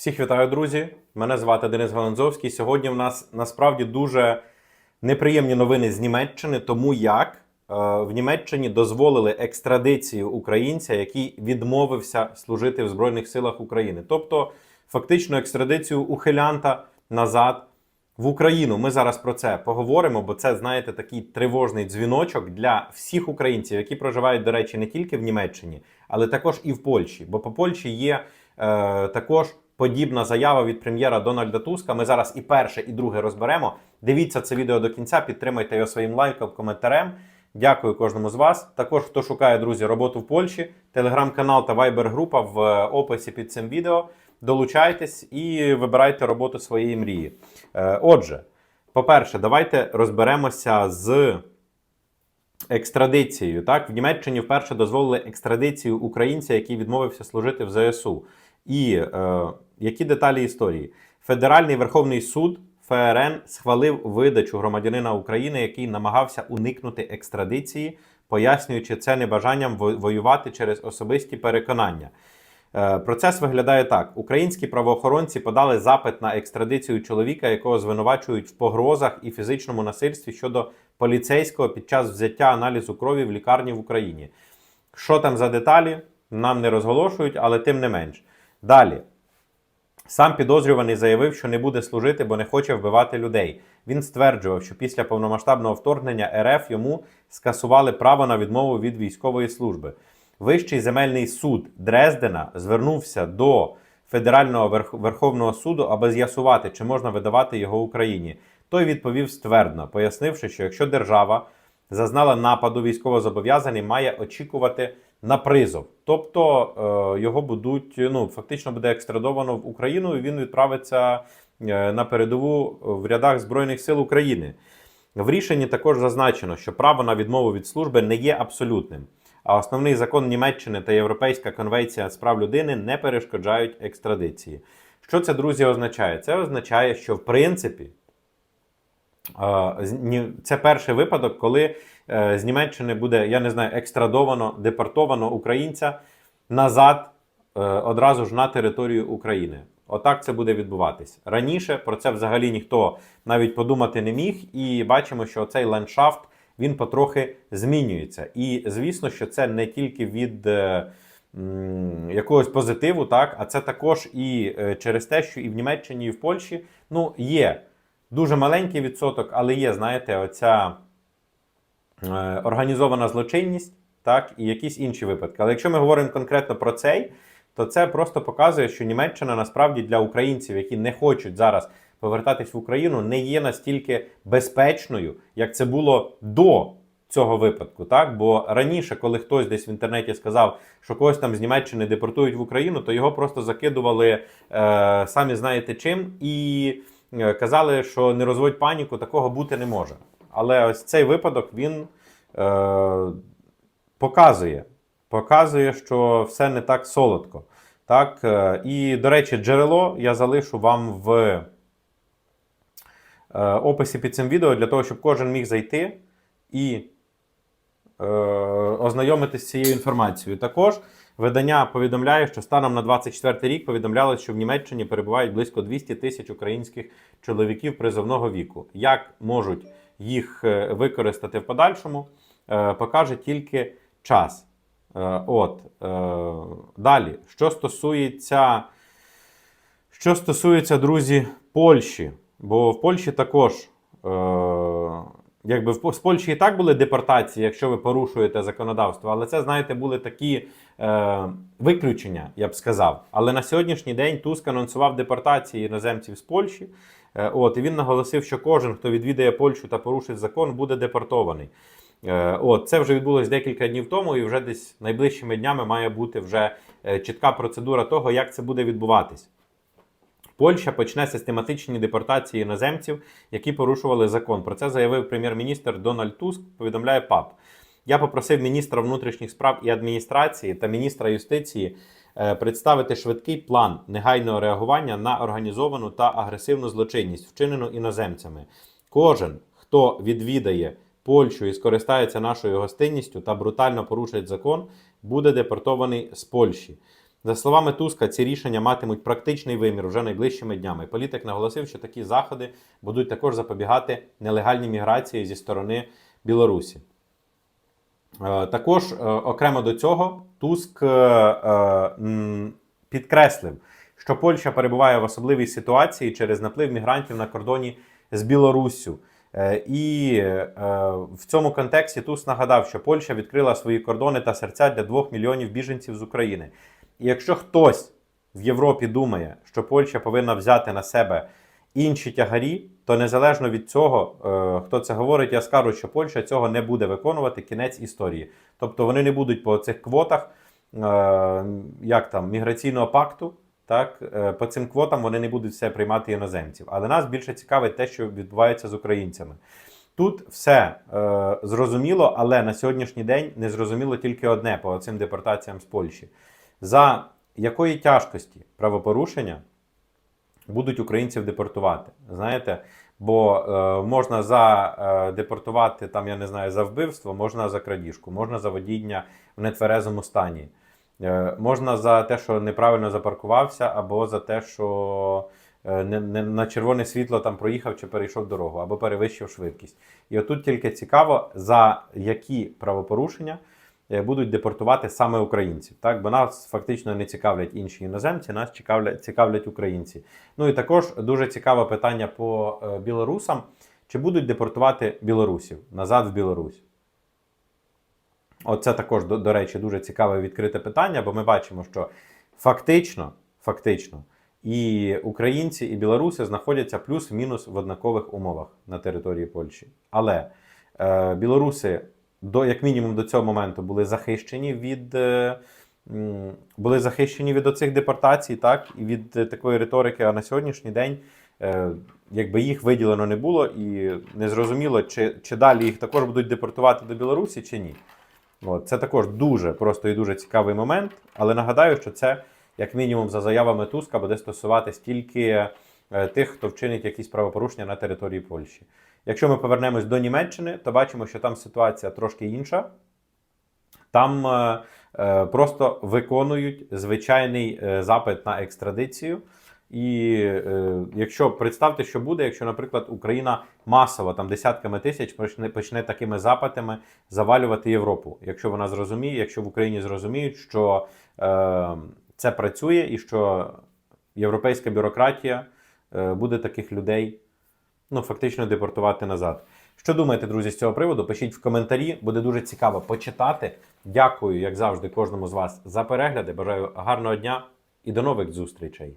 Всіх вітаю, друзі! Мене звати Денис Галанзовський. Сьогодні в нас насправді дуже неприємні новини з Німеччини, тому як е, в Німеччині дозволили екстрадицію українця, який відмовився служити в Збройних силах України. Тобто, фактично, екстрадицію ухилянта назад в Україну. Ми зараз про це поговоримо, бо це, знаєте, такий тривожний дзвіночок для всіх українців, які проживають, до речі, не тільки в Німеччині, але також і в Польщі. Бо по Польщі є е, також подібна заява від прем'єра Дональда Туска. Ми зараз і перше, і друге розберемо. Дивіться це відео до кінця, підтримайте його своїм лайком, коментарем. Дякую кожному з вас. Також, хто шукає друзі роботу в Польщі, телеграм-канал та вайбер-група в описі під цим відео. Долучайтесь і вибирайте роботу своєї мрії. Е, Отже, по-перше, давайте розберемося з екстрадицією. Так, в Німеччині вперше дозволили екстрадицію українця, який відмовився служити в ЗСУ. І е, які деталі історії? Федеральний Верховний суд ФРН схвалив видачу громадянина України, який намагався уникнути екстрадиції, пояснюючи це небажанням воювати через особисті переконання. Е, Процес виглядає так: українські правоохоронці подали запит на екстрадицію чоловіка, якого звинувачують в погрозах і фізичному насильстві щодо поліцейського під час взяття аналізу крові в лікарні в Україні. Що там за деталі, нам не розголошують, але тим не менш. Далі. Сам підозрюваний заявив, що не буде служити, бо не хоче вбивати людей. Він стверджував, що після повномасштабного вторгнення РФ йому скасували право на відмову від військової служби. Вищий земельний суд Дрездена звернувся до Федерального Верх- Верховного суду, аби з'ясувати, чи можна видавати його Україні. Той відповів ствердно, пояснивши, що якщо держава зазнала нападу, військовозобов'язаний має очікувати на призов. Тобто е, його будуть ну фактично буде екстрадовано в Україну, і він відправиться е, на передову в рядах Збройних сил України. В рішенні також зазначено, що право на відмову від служби не є абсолютним. А основний закон Німеччини та Європейська конвенція з прав людини не перешкоджають екстрадиції. Що це, друзі, означає? Це означає, що в принципі це перший випадок, коли е, з Німеччини буде, я не знаю, екстрадовано, депортовано українця назад е, одразу ж на територію України. Отак це буде відбуватись. Раніше про це взагалі ніхто навіть подумати не міг, і бачимо, що цей ландшафт він потрохи змінюється. І звісно, що це не тільки від е, якогось позитиву, так, а це також і через те, що і в Німеччині, і в Польщі ну, є дуже маленький відсоток, але є, знаєте, оця е, організована злочинність, так, і якісь інші випадки. Але якщо ми говоримо конкретно про цей, то це просто показує, що Німеччина насправді для українців, які не хочуть зараз повертатись в Україну, не є настільки безпечною, як це було до цього випадку. Так? Бо раніше, коли хтось десь в інтернеті сказав, що когось там з Німеччини депортують в Україну, то його просто закидували е, самі знаєте чим, і казали, що не розводь паніку, такого бути не може. Але ось цей випадок він е, показує, показує, що все не так солодко. Так? е, І, до речі, джерело я залишу вам в е, описі під цим відео для того, щоб кожен міг зайти і е, ознайомитися з цією інформацією. Також видання повідомляє, що станом на 24 рік повідомляли, що в Німеччині перебувають близько 200 тисяч українських чоловіків призовного віку. Як можуть їх е, використати в подальшому, е, покаже тільки час. Е, От далі, що стосується, що стосується, друзі, Польщі, бо в Польщі також, якби в Польщі і так були депортації, якщо ви порушуєте законодавство, але це, знаєте, були такі е, виключення, я б сказав. Але на сьогоднішній день Туск анонсував депортації іноземців з Польщі. Е, От, і він наголосив, що кожен, хто відвідає Польщу та порушить закон, буде депортований. Е, От, це вже відбулось декілька днів тому, і вже десь найближчими днями має бути вже е, чітка процедура того, як це буде відбуватись. Польща почне систематичні депортації іноземців, які порушували закон. Про це заявив прем'єр-міністр Дональд Туск. Повідомляє ПАП. Я попросив міністра внутрішніх справ і адміністрації та міністра юстиції е, представити швидкий план негайного реагування на організовану та агресивну злочинність, вчинену іноземцями. Кожен, хто відвідає Польщу і скористається нашою гостинністю та брутально порушить закон, буде депортований з Польщі. За словами Туска, ці рішення матимуть практичний вимір вже найближчими днями. Політик наголосив, що такі заходи будуть також запобігати нелегальній міграції зі сторони Білорусі. Е, Також е, окремо до цього Туск е, підкреслив, що Польща перебуває в особливій ситуації через наплив мігрантів на кордоні з Білоруссю. І в цьому контексті Туск нагадав, що Польща відкрила свої кордони та серця для 2 мільйонів біженців з України. І якщо хтось в Європі думає, що Польща повинна взяти на себе інші тягарі, то незалежно від цього, е, хто це говорить, я скажу, що Польща цього не буде виконувати кінець історії. Тобто вони не будуть по цих квотах, е, як там, міграційного пакту. Так, е, по цим квотам вони не будуть все приймати іноземців. Але нас більше цікавить те, що відбувається з українцями. Тут все е, зрозуміло, але на сьогоднішній день не зрозуміло тільки одне по цим депортаціям з Польщі. За якої тяжкості правопорушення будуть українців депортувати? Знаєте, бо е, можна за е, депортувати там, я не знаю, за вбивство, можна за крадіжку, можна за водіння в нетверезому стані. Е, Можна за те, що неправильно запаркувався, або за те, що е, не, не на червоне світло там проїхав чи перейшов дорогу, або перевищив швидкість. І отут тільки цікаво, за які правопорушення будуть депортувати саме українців. Так? Бо нас фактично не цікавлять інші іноземці, нас цікавлять, цікавлять українці. Ну і також дуже цікаве питання по е, білорусам: чи будуть депортувати білорусів назад в Білорусь? Оце також, до, до речі, дуже цікаве відкрите питання, бо ми бачимо, що фактично, фактично, і українці, і білоруси знаходяться плюс-мінус в однакових умовах на території Польщі. Але е, білоруси до як мінімум до цього моменту були захищені від. Е, були захищені від оцих депортацій, так, і від е, такої риторики, а на сьогоднішній день е, якби їх виділено не було, і незрозуміло, чи, чи далі їх також будуть депортувати до Білорусі, чи ні. От, це також дуже просто і дуже цікавий момент, але нагадаю, що це, як мінімум, за заявами Туска буде стосуватись тільки тих, хто вчинить якісь правопорушення на території Польщі. Якщо ми повернемось до Німеччини, то бачимо, що там ситуація трошки інша. Там е, е, просто виконують звичайний е, запит на екстрадицію. І е, якщо представте, що буде, якщо, наприклад, Україна масово там десятками тисяч почне, почне такими запитами завалювати Європу, якщо вона зрозуміє, якщо в Україні зрозуміють, що е, це працює і що європейська бюрократія е, буде таких людей ну, фактично депортувати назад. Що думаєте, друзі, з цього приводу? Пишіть в коментарі, буде дуже цікаво почитати. Дякую, як завжди, кожному з вас за перегляди. Бажаю гарного дня і до нових зустрічей.